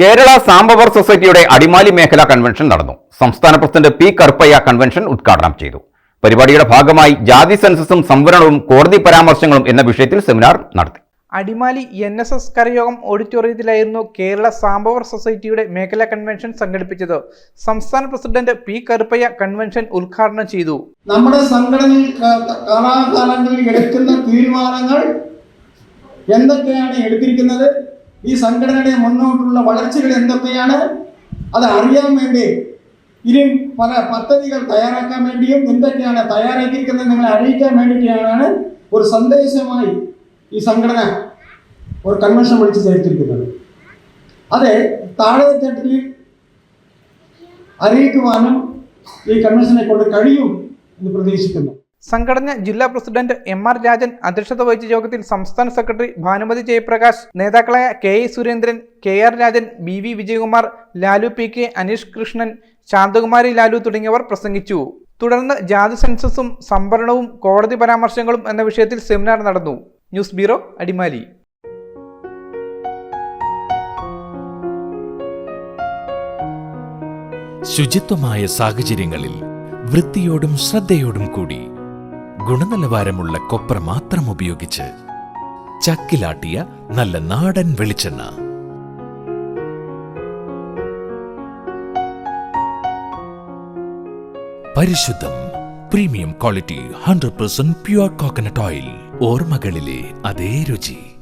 കേരള സാംബവർ സൊസൈറ്റിയുടെ അടിമാലി മേഖലാ കൺവെൻഷൻ നടന്നു. സംസ്ഥാന പ്രസിഡന്റ് പി കറുപ്പയ്യ കൺവെൻഷൻ ഉദ്ഘാടനം ചെയ്തു. പരിപാടിയുടെ ഭാഗമായി ജാതി സെൻസസും സംവരണവും കോടതി പരാമർശങ്ങളും എന്ന വിഷയത്തിൽ സെമിനാർ നടത്തി. അടിമാലി എൻ എസ് എസ് കരയോഗം ഓഡിറ്റോറിയത്തിലായിരുന്നു കേരള സാംബവർ സൊസൈറ്റിയുടെ മേഖലാ കൺവെൻഷൻ സംഘടിപ്പിച്ചത്. സംസ്ഥാന പ്രസിഡന്റ് പി കറുപ്പയ്യ കൺവെൻഷൻ ഉദ്ഘാടനം ചെയ്തു. നമ്മുടെ സംഘടനയിൽ കാലാകാലങ്ങളിൽ എടുക്കുന്ന തീരുമാനങ്ങൾ എന്തൊക്കെയാണ് എടുത്തിരിക്കുന്നത്? ഈ സംഘടനയുടെ മുന്നോട്ടുള്ള വളർച്ചകൾ എന്തൊക്കെയാണ്? അത് അറിയാൻ വേണ്ടി ഇനി പല പദ്ധതികൾ തയ്യാറാക്കാൻ വേണ്ടിയും എന്തൊക്കെയാണ് തയ്യാറാക്കിയിരിക്കുന്നത് നിങ്ങളെ അറിയിക്കാൻ വേണ്ടിയിട്ടാണ് ഒരു സന്ദേശമായി ഈ സംഘടന ഒരു കൺവെൻഷൻ വിളിച്ച് ചേർത്തിരിക്കുന്നത്. അത് താഴെ തട്ടിൽ അറിയിക്കുവാനും ഈ കൺവെൻഷനെ കൊണ്ട് കഴിയും എന്ന് പ്രതീക്ഷിക്കുന്നു. സംഘടന ജില്ലാ പ്രസിഡന്റ് എം ആർ രാജൻ അധ്യക്ഷത വഹിച്ച യോഗത്തിൽ സംസ്ഥാന സെക്രട്ടറി ഭാനുമതി ജയപ്രകാശ് നേതാക്കളായ K A Surendran K R Rajan B V Vijayakumar Lalu P K Aneesh Krishnan Santhakumari Lalu തുടങ്ങിയവർ പ്രസംഗിച്ചു. തുടർന്ന് ജാതി സെൻസസും സംവരണവും കോടതി പരാമർശങ്ങളും എന്ന വിഷയത്തിൽ സെമിനാർ നടന്നു. News bureau Adimali. ശുചിത്വമായ സാഹചര്യങ്ങളിൽ വൃത്തിയോടും ശ്രദ്ധയോടും കൂടി ഗുണനിലവാരമുള്ള കൊപ്ര മാത്രം ഉപയോഗിച്ച് ചക്കിലാട്ടിയ നല്ല നാടൻ വെളിച്ചെണ്ണ. പരിശുദ്ധം premium quality hundred percent pure coconut oil ഓർമ്മകളിലെ അതേ രുചി.